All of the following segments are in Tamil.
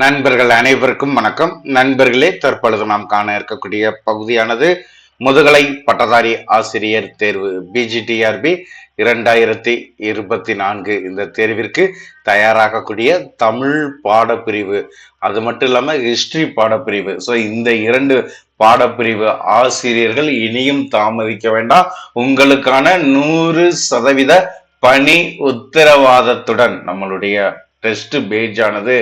நண்பர்கள் அனைவருக்கும் வணக்கம். நண்பர்களே தற்பொழுது நாம் காண இருக்கக்கூடிய பகுதியானது முதுகலை பட்டதாரி ஆசிரியர் தேர்வு பிஜிடிஆர்பி இரண்டாயிரத்தி இருபத்தி நான்கு இந்த தேர்விற்கு தயாராகக்கூடிய தமிழ் பாடப்பிரிவு. அது மட்டும் இல்லாமல் ஹிஸ்ட்ரி பாடப்பிரிவு. ஸோ இந்த இரண்டு பாடப்பிரிவு ஆசிரியர்கள் இனியும் தாமதிக்க வேண்டாம். உங்களுக்கான நூறு சதவீத பணி உத்தரவாதத்துடன் நம்மளுடைய டெஸ்ட் பேஜ் ஆனது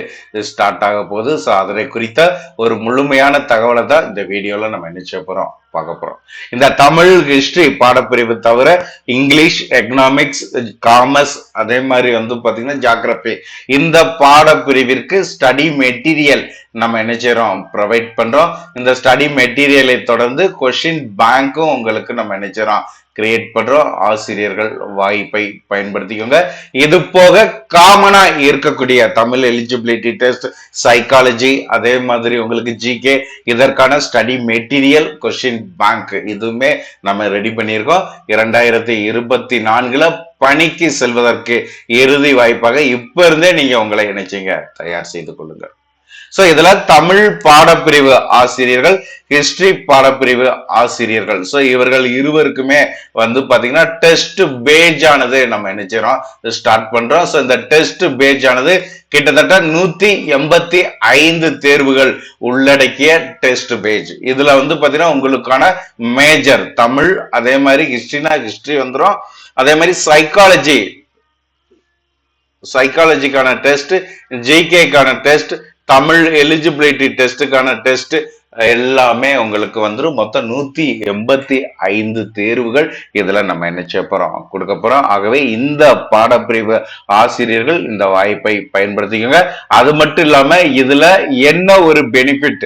ஸ்டார்ட் ஆக போகுது. ஸோ அதனை குறித்த ஒரு முழுமையான தகவலை தான் இந்த வீடியோவில் நம்ம என்ன செய்ய போகிறோம் பார்க்க போகிறோம் இந்த தமிழ் ஹிஸ்டரி பாடப்பிரிவு தவிர இங்கிலீஷ் எக்கனாமிக்ஸ் காமர்ஸ் அதே மாதிரி வந்து பார்த்தீங்கன்னா ஜாகிரபி இந்த பாடப்பிரிவிற்கு ஸ்டடி மெட்டீரியல் நம்ம என்ன செய்கிறோம் ப்ரொவைட் பண்ணுறோம் இந்த ஸ்டடி மெட்டீரியலை தொடர்ந்து கொஷின் பேங்க்கும் உங்களுக்கு நம்ம என்ன செய்கிறோம் கிரியேட் பண்றோம். ஆசிரியர்கள் வாய்ப்பை பயன்படுத்திக்கோங்க. இது போக காமனா இருக்கக்கூடிய தமிழ் எலிஜிபிலிட்டி டெஸ்ட் சைக்காலஜி அதே மாதிரி உங்களுக்கு ஜிகே இதற்கான ஸ்டடி மெட்டீரியல் கொஸ்டின் பேங்க் இதுவுமே நம்ம ரெடி பண்ணியிருக்கோம். இரண்டாயிரத்தி இருபத்தி நான்குல பணிக்கு செல்வதற்கு இறுதி வாய்ப்பாக இப்ப இருந்தே நீங்க உங்களை இணைச்சிங்க. தயார் செய்து கொள்ளுங்கள். சோ இதுல தமிழ் பாடப்பிரிவு ஆசிரியர்கள் ஹிஸ்டரி பாடப்பிரிவு ஆசிரியர்கள். சோ இவர்கள் இருவருக்குமே வந்து பாத்தீங்கன்னா டெஸ்ட் பேஜ் ஆனது நம்ம என்ன செய்யறோம் ஸ்டார்ட் பண்றோம். சோ இந்த டெஸ்ட் பேஜ் ஆனது கிட்டத்தட்ட நூத்தி எண்பத்தி ஐந்து தேர்வுகள் உள்ளடக்கிய டெஸ்ட் பேஜ் இதுல வந்து பாத்தீங்கன்னா உங்களுக்கான மேஜர் தமிழ் அதே மாதிரி ஹிஸ்டரினா ஹிஸ்டரி வந்துடும் அதே மாதிரி சைக்காலஜி சைக்காலஜிக்கான டெஸ்ட் ஜிகேக்கான டெஸ்ட் தமிழ் எலிஜிபிலிட்டி டெஸ்ட்டுக்கான டெஸ்ட் எல்லாமே உங்களுக்கு வந்துடும் மொத்தம் நூத்தி எண்பத்தி ஐந்து தேர்வுகள் இதுல நம்ம என்ன செய்ய போறோம்? கொடுக்க போறோம். ஆகவே இந்த பாடப்பிரிவு ஆசிரியர்கள் இந்த வாய்ப்பை பயன்படுத்திக்கோங்க. அது மட்டும் இல்லாம இதுல என்ன ஒரு பெனிஃபிட்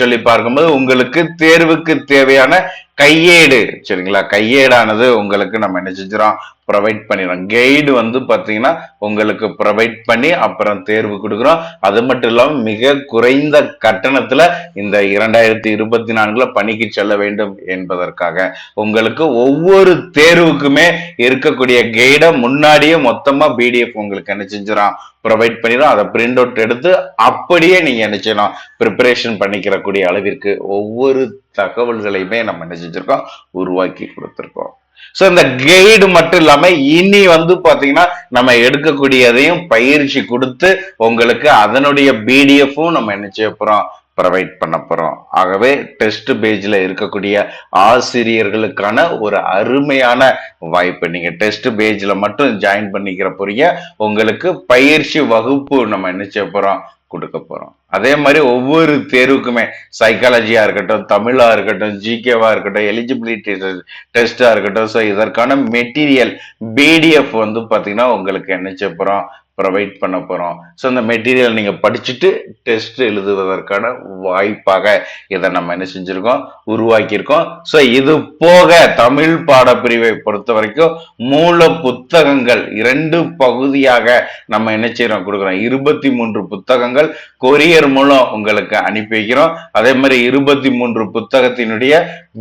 சொல்லி பார்க்கும்போது உங்களுக்கு தேர்வுக்கு தேவையான கையேடு சரிங்களா? கையேடானது உங்களுக்கு நம்ம என்ன செஞ்சிடறோம்? ப்ரொவைட் பண்ணிடுறோம். கைடு வந்து பார்த்தீங்கன்னா உங்களுக்கு ப்ரொவைட் பண்ணி அப்புறம் தேர்வு கொடுக்குறோம். அது மட்டும் இல்லாமல் மிக குறைந்த கட்டணத்துல இந்த இரண்டாயிரத்தி இருபத்தி நான்குல பணிக்கு செல்ல வேண்டும் என்பதற்காக உங்களுக்கு ஒவ்வொரு தேர்வுக்குமே இருக்கக்கூடிய கைடை முன்னாடியே மொத்தமா பிடிஎஃப் உங்களுக்கு என்ன செஞ்சிடும் ப்ரொவைட் பண்ணிடும் அதை பிரிண்ட் அவுட் எடுத்து அப்படியே நீங்க என்ன செய்யலாம் ப்ரிப்பரேஷன் பண்ணிக்கிறக்கூடிய அளவிற்கு ஒவ்வொரு தகவல்களையுமே நம்ம என்ன செஞ்சிருக்கோம் உருவாக்கி கொடுத்துருக்கோம். ஸோ இந்த கைடு மட்டும் இல்லாம இனி வந்து பாத்தீங்கன்னா நம்ம எடுக்கக்கூடியதையும் பயிற்சி கொடுத்து உங்களுக்கு அதனுடைய பிடிஎஃப்பும் நம்ம என்ன செய்ய போறோம் ப்ரொவைட் பண்ண போகிறோம் ஆகவே டெஸ்ட் பேஜில் இருக்கக்கூடிய ஆசிரியர்களுக்கான ஒரு அருமையான வாய்ப்பு. நீங்கள் டெஸ்ட் பேஜில் மட்டும் ஜாயின் பண்ணிக்கிற போறீங்க உங்களுக்கு பயிற்சி வகுப்பு நம்ம என்ன செய்ய போகிறோம் கொடுக்க போகிறோம் அதே மாதிரி ஒவ்வொரு தேர்வுக்குமே சைக்காலஜியாக இருக்கட்டும் தமிழாக இருக்கட்டும் ஜிகேவாக இருக்கட்டும் எலிஜிபிலிட்டி டெஸ்ட்டாக இருக்கட்டும். ஸோ இதற்கான மெட்டீரியல் பிடிஎஃப் வந்து பார்த்தீங்கன்னா உங்களுக்கு என்ன செய்ய போகிறோம் ப்ரொவைட் பண்ண போகிறோம் ஸோ இந்த மெட்டீரியல் நீங்கள் படிச்சுட்டு டெஸ்ட் எழுதுவதற்கான வாய்ப்பாக இதை நம்ம என்ன செஞ்சுருக்கோம்? உருவாக்கியிருக்கோம். ஸோ இது போக தமிழ் பாடப்பிரிவை பொறுத்த வரைக்கும் மூல புத்தகங்கள் இரண்டு பகுதியாக நம்ம என்ன செய்கிறோம் கொடுக்குறோம். இருபத்தி மூன்று புத்தகங்கள் கொரியர் மூலம் உங்களுக்கு அனுப்பி வைக்கிறோம். அதே மாதிரி இருபத்தி மூன்று புத்தகத்தினுடைய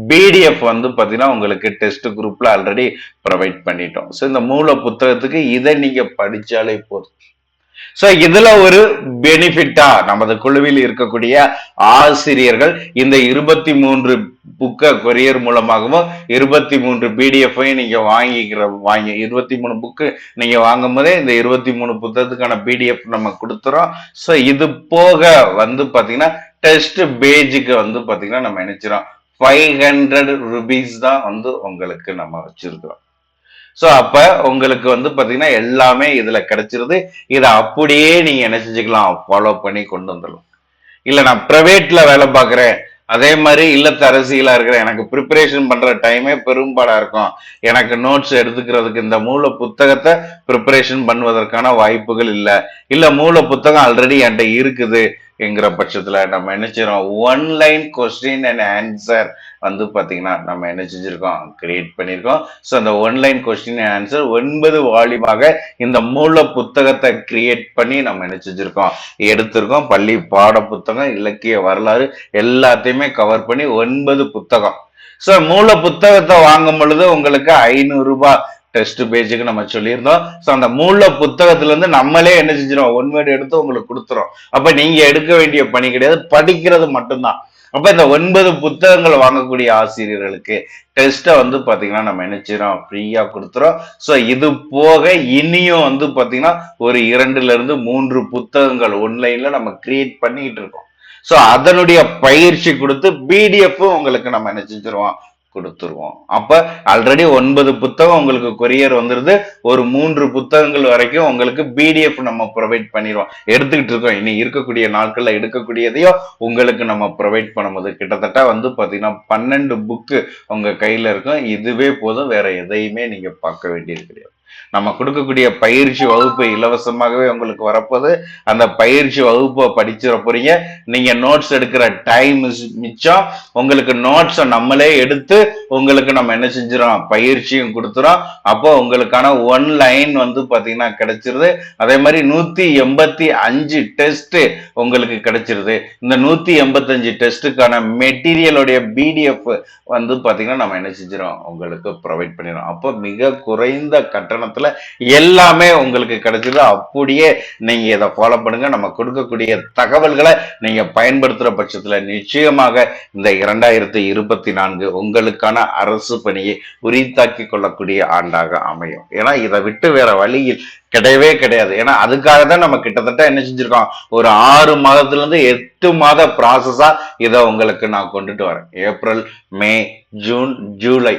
பிடிஎஃப் வந்து பார்த்தீங்கன்னா உங்களுக்கு டெஸ்ட் குரூப்பில் ஆல்ரெடி ப்ரொவைட் பண்ணிட்டோம். ஸோ இந்த மூல புத்தகத்துக்கு இதை நீங்கள் படித்தாலே போதும். சோ இதுல ஒரு பெனிஃபிட்டா நமது குழுவில் இருக்கக்கூடிய ஆசிரியர்கள் இந்த இருபத்தி மூன்று புக்கை கொரியர் மூலமாகவும் இருபத்தி மூன்று பிடிஎஃப்பையும் நீங்க வாங்கிக்கிற வாங்கி இருபத்தி மூணு புக்கு நீங்க வாங்கும் போதே இந்த இருபத்தி மூணு புத்தகத்துக்கான பிடிஎஃப் நம்ம கொடுத்துறோம். ஸோ இது போக வந்து பாத்தீங்கன்னா டெஸ்ட் பேஜுக்கு வந்து பாத்தீங்கன்னா நம்ம நினைச்சிரோம் ஃபைவ் ஹண்ட்ரட் ருபீஸ் தான் வந்து உங்களுக்கு நம்ம வச்சிருக்கிறோம். ஸோ அப்போ உங்களுக்கு வந்து பார்த்தீங்கன்னா எல்லாமே இதில் கிடைச்சிருது. இதை அப்படியே நீங்க என்ன செஞ்சுக்கலாம்? ஃபாலோ பண்ணி கொண்டு வந்துடலாம். இல்லை நான் ப்ரைவேட்டில் வேலை பார்க்குறேன். அதே மாதிரி இல்லத்த அரசியலாக இருக்கிற எனக்கு ப்ரிப்பரேஷன் பண்ணுற டைமே பெரும்பாடாக இருக்கும். எனக்கு நோட்ஸ் எடுத்துக்கிறதுக்கு இந்த மூல புத்தகத்தை ப்ரிப்பரேஷன் பண்ணுவதற்கான வாய்ப்புகள் இல்லை. இல்ல மூல புத்தகம் ஆல்ரெடி என்கிட்ட இருக்குது என்கிற பட்சத்துல நம்ம என்ன செய்யறோம் ஒன்லைன் கொஸ்டின் அண்ட் ஆன்சர் வந்து பாத்தீங்கன்னா நம்ம என்ன செஞ்சிருக்கோம்? கிரியேட் பண்ணியிருக்கோம் ஸோ அந்த ஒன்லைன் கொஸ்டின் அண்ட் ஆன்சர் ஒன்பது வால்யூமாக இந்த மூல புத்தகத்தை கிரியேட் பண்ணி நம்ம என்ன செஞ்சுருக்கோம்? எடுத்திருக்கோம். பள்ளி பாட புத்தகம் இலக்கிய வரலாறு எல்லாத்தையுமே கவர் பண்ணி ஒன்பது புத்தகம். ஸோ மூல புத்தகத்தை வாங்கும் பொழுது உங்களுக்கு ஐநூறு ரூபாய் டெஸ்ட் பேஜுக்கு நம்ம சொல்லியிருந்தோம். ஸோ அந்த மூல புத்தகத்துல இருந்து நம்மளே என்ன செஞ்சிடும் ஒன் வேர்டு எடுத்து உங்களுக்கு கொடுத்துரும் அப்ப நீங்க எடுக்க வேண்டிய பணி கிடையாது. படிக்கிறது மட்டும்தான். அப்ப இந்த ஒன்பது புத்தகங்கள் வாங்கக்கூடிய ஆசிரியர்களுக்கு டெஸ்ட்டை வந்து பாத்தீங்கன்னா நம்ம என்ன செய்யறோம் ஃப்ரீயா கொடுத்துறோம். ஸோ இது போக இனியும் வந்து பார்த்தீங்கன்னா ஒரு இரண்டுல இருந்து மூன்று புத்தகங்கள் ஒன்லைன்ல நம்ம கிரியேட் பண்ணிக்கிட்டு இருக்கோம். ஸோ அதனுடைய பயிற்சி கொடுத்து பிடிஎஃப் உங்களுக்கு நம்ம என்ன கொடுத்துருவோம். அப்ப ஆல்ரெடி ஒன்பது புத்தகம் உங்களுக்கு கொரியர் வந்துருது. ஒரு மூன்று புத்தகங்கள் வரைக்கும் உங்களுக்கு பிடிஎஃப் நம்ம ப்ரொவைட் பண்ணிடுவோம் எடுத்துக்கிட்டு இருக்கோம். இனி இருக்கக்கூடிய நாட்கள்ல எடுக்கக்கூடியதையும் உங்களுக்கு நம்ம ப்ரொவைட் பண்ணும்போது கிட்டத்தட்ட வந்து பாத்தீங்கன்னா பன்னெண்டு புக்கு உங்க கையில இருக்கும். இதுவே போதும். வேற எதையுமே நீங்க பார்க்க வேண்டியது கிடையாது. நம்ம கொடுக்கக்கூடிய பயிற்சி வகுப்பு இலவசமாகவே உங்களுக்கு வரப்போகுது. அந்த பயிற்சி வகுப்பை படிச்சிட போறீங்க. நீங்க நோட்ஸ் எடுக்கிற டைம் மிச்சம். உங்களுக்கு நோட்ஸை நம்மளே எடுத்து உங்களுக்கு நம்ம என்ன செஞ்சிடும் பயிற்சியும் கொடுத்துறோம் அப்போ உங்களுக்கான ஒன் லைன் வந்து பாத்தீங்கன்னா கிடைச்சிருது. அதே மாதிரி நூத்தி எண்பத்தி அஞ்சு டெஸ்ட் உங்களுக்கு கிடைச்சிருது. இந்த நூத்தி எண்பத்தஞ்சு டெஸ்ட்டுக்கான மெட்டீரியலுடைய பிடிஎஃப் வந்து பாத்தீங்கன்னா நம்ம என்ன செஞ்சிடும் உங்களுக்கு ப்ரொவைட் பண்ணிடும் அப்போ மிக குறைந்த கட்டணத்துல எல்லாமே உங்களுக்கு கிடைச்சது. அப்படியே நீங்க இதை ஃபாலோ பண்ணுங்க. நம்ம கொடுக்கக்கூடிய தகவல்களை நீங்க பயன்படுத்துற பட்சத்துல நிச்சயமாக இந்த இரண்டாயிரத்தி இருபத்தி நான்கு உங்களுக்கான அரசு பணியை உரித்தாக்கி கொள்ளக்கூடிய ஆண்டாக அமையும். ஏன்னா இதை விட்டு வேற வழியில் கிடையவே கிடையாது. ஏன்னா அதுக்காக தான் நம்ம கிட்டத்தட்ட என்ன செஞ்சிருக்கோம்? ஒரு ஆறு மாதத்துல இருந்து எட்டு மாத ப்ராசஸா இதை உங்களுக்கு நான் கொண்டுட்டு வரேன். ஏப்ரல் மே ஜூன் ஜூலை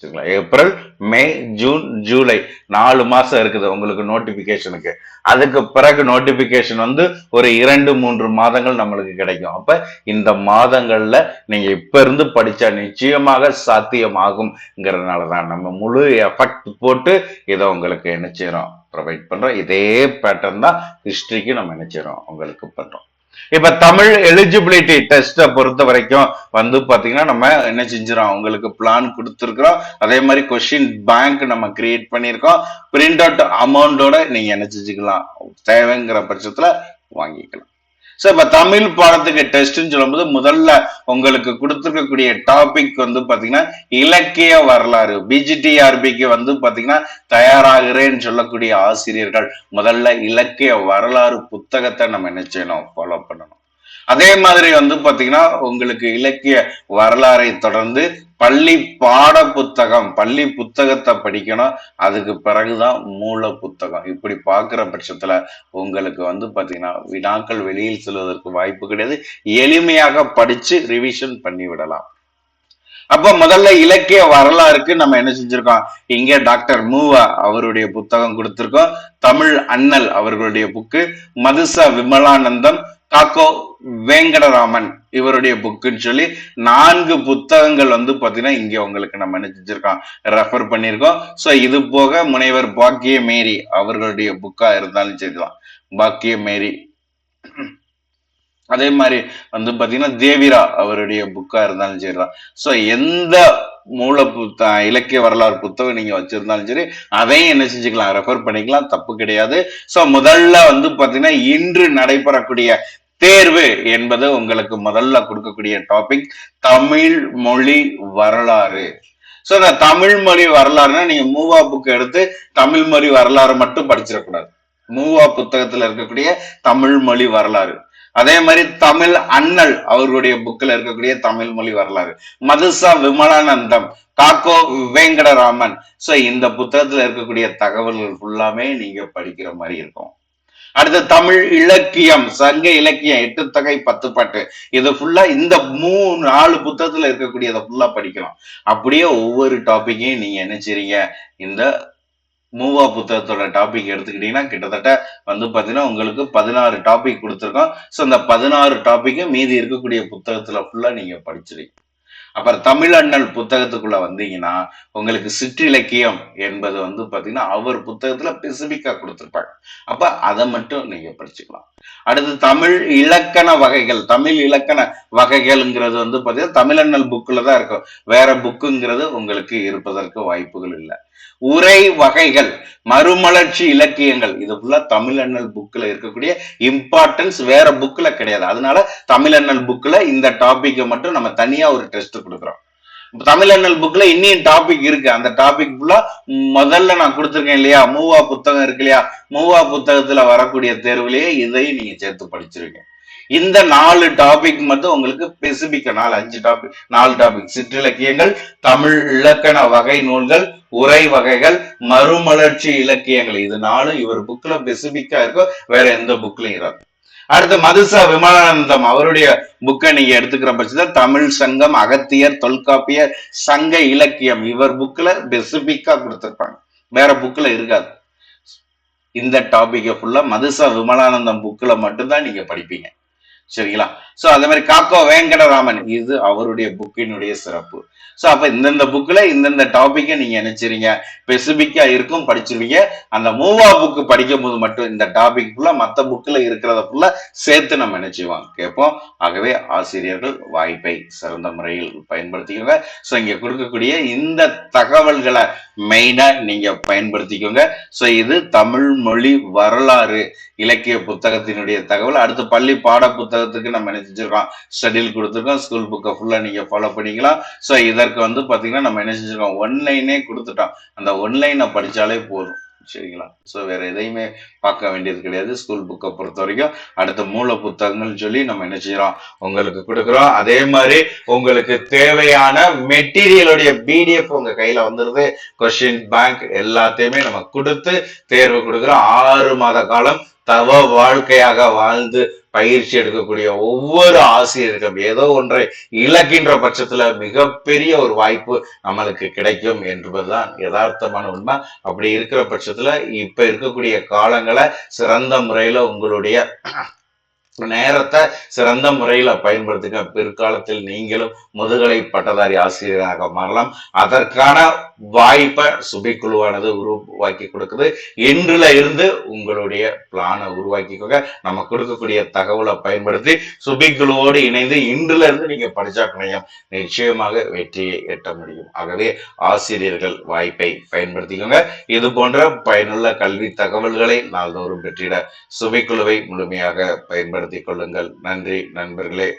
சரிங்களா ஏப்ரல் மே ஜூன் ஜூலை. நாலு மாசம் இருக்குது உங்களுக்கு நோட்டிபிகேஷனுக்கு அதுக்கு பிறகு நோட்டிபிகேஷன் வந்து ஒரு இரண்டு மூன்று மாதங்கள் நம்மளுக்கு கிடைக்கும். அப்ப இந்த மாதங்கள்ல நீங்க இப்ப இருந்து படிச்சா நிச்சயமாக சாத்தியமாகுங்கிறதுனால தான் நம்ம முழு எஃபெக்ட் போட்டு இதை உங்களுக்கு நினைச்சிடும் ப்ரொவைட் பண்றோம். இதே பேட்டர்ன் தான் ஹிஸ்டரிக்கு நம்ம நினைச்சிடும் உங்களுக்கு பண்றோம். இப்ப தமிழ் எலிஜிபிலிட்டி டெஸ்ட்டை பொறுத்த வரைக்கும் வந்து பாத்தீங்கன்னா நம்ம என்ன செஞ்சிடோம் உங்களுக்கு பிளான் கொடுத்துருக்குறோம். அதே மாதிரி கொஸ்டின் பேங்க் நம்ம கிரியேட் பண்ணியிருக்கோம். பிரிண்ட் அவுட் அமௌண்டோட நீங்க என்ன செஞ்சுக்கலாம்? தேவைங்கிற பட்சத்துல வாங்கிக்கலாம். ஸோ இப்போ தமிழ் பாடத்துக்கு டெஸ்ட்னு சொல்லும்போது முதல்ல உங்களுக்கு கொடுத்துருக்கக்கூடிய டாபிக் வந்து பார்த்தீங்கன்னா இலக்கிய வரலாறு பிஜிடிஆர்பிக்கு வந்து பார்த்தீங்கன்னா தயாராகிறேன்னு சொல்லக்கூடிய ஆசிரியர்கள் முதல்ல இலக்கிய வரலாறு புத்தகத்தை நம்ம என்ன செய்யணும்? ஃபாலோ பண்ணணும். அதே மாதிரி வந்து பாத்தீங்கன்னா உங்களுக்கு இலக்கிய வரலாறை தொடர்ந்து பள்ளி பாட புத்தகம் பள்ளி புத்தகத்தை படிக்கணும். அதுக்கு பிறகுதான் மூல புத்தகம் இப்படி பார்க்குற பட்சத்துல உங்களுக்கு வந்து பாத்தீங்கன்னா வினாக்கள் வெளியில் செல்வதற்கு வாய்ப்பு கிடையாது. எளிமையாக படிச்சு ரிவிஷன் பண்ணி விடலாம். அப்ப முதல்ல இலக்கிய வரலாறுக்கு நம்ம என்ன செஞ்சிருக்கோம்? இங்க டாக்டர் மூவா அவருடைய புத்தகம் கொடுத்திருக்கோம். தமிழ் அண்ணல் அவர்களுடைய புக்கு மதுசா விமலானந்தம் காக்கோ வேங்கடராமன் இவருடைய புக்குன்னு சொல்லி நான்கு புத்தகங்கள் வந்து பாத்தீங்கன்னா இங்க உங்களுக்கு நம்ம நினைச்சிருக்கோம் ரெஃபர் பண்ணியிருக்கோம். சோ இது போக முனைவர் பாக்கிய மேரி அவர்களுடைய புக்கா இருந்தாலும் சரிதான் பாக்கிய மேரி அதே மாதிரி வந்து பாத்தீங்கன்னா தேவிரா அவருடைய புக்கா இருந்தாலும் சரிதான் சோ எந்த மூல புத்த இலக்கிய வரலாறு புத்தகம் நீங்க வச்சிருந்தாலும் சரி அதையும் என்ன செஞ்சுக்கலாம்? ரெஃபர் பண்ணிக்கலாம். தப்பு கிடையாது. சோ முதல்ல வந்து பாத்தீங்கன்னா இன்று நடைபெறக்கூடிய தேர்வு என்பது உங்களுக்கு முதல்ல கொடுக்கக்கூடிய டாபிக் தமிழ் மொழி வரலாறு. சோ இந்த தமிழ் மொழி வரலாறுனா நீங்க மூவா புக் எடுத்து தமிழ் மொழி வரலாறு மட்டும் படிச்சிடக்கூடாது. மூவா புத்தகத்துல இருக்கக்கூடிய தமிழ் மொழி வரலாறு. அதே மாதிரி தமிழ் அண்ணல் அவர்களுடைய புக்கில் இருக்கக்கூடிய தமிழ் மொழி வரலாறு. மதுசா விமலானந்தம் காக்கோ வேங்கடராமன். சோ இந்த புத்தகத்துல இருக்கக்கூடிய தகவல்கள் ஃபுல்லாமே நீங்க படிக்கிற மாதிரி இருக்கும். அடுத்து தமிழ் இலக்கியம் சங்க இலக்கியம் எட்டு தொகை பத்து பாட்டு. இது ஃபுல்லா இந்த மூணு நாலு புத்தகத்துல இருக்கக்கூடியதை ஃபுல்லா படிக்கலாம். அப்படியே ஒவ்வொரு டாபிக்கையும் நீங்க என்ன செய்றீங்க இந்த மூவா புத்தகத்தோட டாபிக் எடுத்துக்கிட்டீங்கன்னா கிட்டத்தட்ட வந்து பாத்தீங்கன்னா உங்களுக்கு பதினாறு டாபிக் கொடுத்துருக்கோம். ஸோ அந்த பதினாறு டாப்பிக்கும் மீதி இருக்கக்கூடிய புத்தகத்துல ஃபுல்லா நீங்க படிச்சிருக்கீங்க அப்புறம் தமிழண்ணல் புத்தகத்துக்குள்ள வந்தீங்கன்னா உங்களுக்கு சிற்றிலக்கியம் என்பது வந்து பாத்தீங்கன்னா அவர் புத்தகத்துல பெசிபிக்கா கொடுத்துருப்பாங்க. அப்ப அதை மட்டும் நீங்க படிச்சுக்கலாம். அடுத்து தமிழ் இலக்கண வகைகள் தமிழ் இலக்கண வகைகள்ங்கிறது வந்து பாத்தீங்கன்னா தமிழண்ணல் புக்கில் தான் இருக்கும். வேற புக்குங்கிறது உங்களுக்கு இருப்பதற்கு வாய்ப்புகள் இல்லை. உரை வகைகள் மறுமலர்ச்சி இலக்கியங்கள் இது ஃபுல்லா தமிழண்ணல் புக்ல இருக்கக்கூடிய இம்பார்ட்டன்ஸ் வேற புக்ல கிடையாது. அதனால தமிழண்ணல் புக்ல இந்த டாபிக்கை மட்டும் நம்ம தனியா ஒரு டெஸ்ட் கொடுக்குறோம். தமிழண்ணல் புக்ல இன்னும் டாபிக் இருக்கு. அந்த டாபிக் ஃபுல்லா முதல்ல நான் கொடுத்துருக்கேன் இல்லையா? மூவா புத்தகம் இருக்கு இல்லையா? மூவா புத்தகத்துல வரக்கூடிய தேர்வுலயே இதையும் நீங்க சேர்த்து படிச்சிருக்கீங்க. இந்த நாலு டாபிக் மட்டும் உங்களுக்கு ஸ்பெசிபிக்கா நாலு அஞ்சு டாபிக் நாலு டாபிக் சிற்றிலக்கியங்கள் தமிழ் இலக்கண வகை நூல்கள் உரை வகைகள் மறுமலர்ச்சி இலக்கியங்கள். இது நாலும் இவர் புக்ல ஸ்பெசிபிக்கா இருக்கும் வேற எந்த புக்லயும் இராது. அடுத்து மதுசா விமலானந்தம் அவருடைய புக்கை நீங்க எடுத்துக்கிற பட்சத்தில் தமிழ் சங்கம் அகத்தியர் தொல்காப்பியர் சங்க இலக்கியம் இவர் புக்ல ஸ்பெசிபிக்கா கொடுத்துருப்பாங்க. வேற புக்ல இருக்காது. இந்த டாபிக்கை ஃபுல்லா மதுசா விமலானந்தம் புக்ல மட்டும்தான் நீங்க படிப்பீங்க. சரிங்களா? சோ அதே மாதிரி காக்கோ வேங்கடராமன் இது அவருடைய புக்கினுடைய சிறப்பு. சோ அப்ப இந்தந்த புக்ல இந்தந்த டாபிக்கை நீங்க நினைச்சிருங்க. ஸ்பெசிபிக்கா இருக்கும் படிச்சிருவீங்க. அந்த மூவா புக்கு படிக்கும் போது மட்டும் இந்த டாபிக் ஃபுல்லா மத்த புக்ல இருக்கிறத ஃபுல்லா சேர்த்து நம்ம நினைச்சுவாங்க கேட்போம். ஆகவே ஆசிரியர்கள் வாய்ப்பை சிறந்த முறையில் பயன்படுத்திக்கோங்க. சோ இங்க கொடுக்கக்கூடிய இந்த தகவல்களை மெயினா நீங்க பயன்படுத்திக்கோங்க. சோ இது தமிழ் மொழி வரலாறு இலக்கிய புத்தகத்தினுடைய தகவல். அடுத்து பள்ளி பாட புத்தகம் புத்தகத்துக்கு நம்ம செஞ்சுருக்கோம்? ஷெடியூல் கொடுத்துருக்கோம். ஸ்கூல் புக்கை ஃபுல்லாக நீங்க ஃபாலோ பண்ணிக்கலாம். ஸோ இதற்கு வந்து பார்த்தீங்கன்னா நம்ம என்ன செஞ்சிருக்கோம்? ஒன்லைனே கொடுத்துட்டோம். அந்த ஒன்லைனை படிச்சாலே போதும். சரிங்களா? ஸோ வேற எதையுமே பார்க்க வேண்டியது கிடையாது. ஸ்கூல் புக்கை பொறுத்த வரைக்கும் அடுத்த மூல புத்தகங்கள் சொல்லி நம்ம என்ன செய்யறோம்? உங்களுக்கு கொடுக்குறோம். அதே மாதிரி உங்களுக்கு தேவையான மெட்டீரியலுடைய பிடிஎஃப் உங்க கையில வந்துருது. கொஸ்டின் பேங்க் எல்லாத்தையுமே நம்ம கொடுத்து தேர்வு கொடுக்குறோம். ஆறு மாத காலம் தவ வாழ்க்கையாக வாழ்ந்து பயிற்சி எடுக்கக்கூடிய ஒவ்வொரு ஆசிரியருக்கும் ஏதோ ஒன்றை இழக்கின்ற பட்சத்துல மிகப்பெரிய ஒரு வாய்ப்பு நம்மளுக்கு கிடைக்கும் என்பதுதான் யதார்த்தமான உண்மை. அப்படி இருக்கிற பட்சத்துல இப்ப இருக்கக்கூடிய காலங்களை சிறந்த முறையில உங்களுடைய நேரத்தை சிறந்த முறையில பயன்படுத்துங்க பிற்காலத்தில் நீங்களும் முதுகலை பட்டதாரி ஆசிரியராக மாறலாம். அதற்கான வாய்ப்பை சுபிக்குழுவானது உருவாக்கி கொடுக்குது. இன்றுல இருந்து உங்களுடைய பிளானை உருவாக்கிக்கோங்க. நம்ம கொடுக்கக்கூடிய தகவலை பயன்படுத்தி சுபிக்குழுவோடு இணைந்து இன்றுல இருந்து நீங்க படிச்சா கணையம் நிச்சயமாக வெற்றியை எட்ட முடியும். ஆகவே ஆசிரியர்கள் வாய்ப்பை பயன்படுத்திக்கோங்க. இது போன்ற பயனுள்ள கல்வி தகவல்களை நாள்தோறும் பெற்றிட சுபிக்குழுவை முழுமையாக பயன்படுத்திக் கொள்ளுங்கள். நன்றி நண்பர்களே.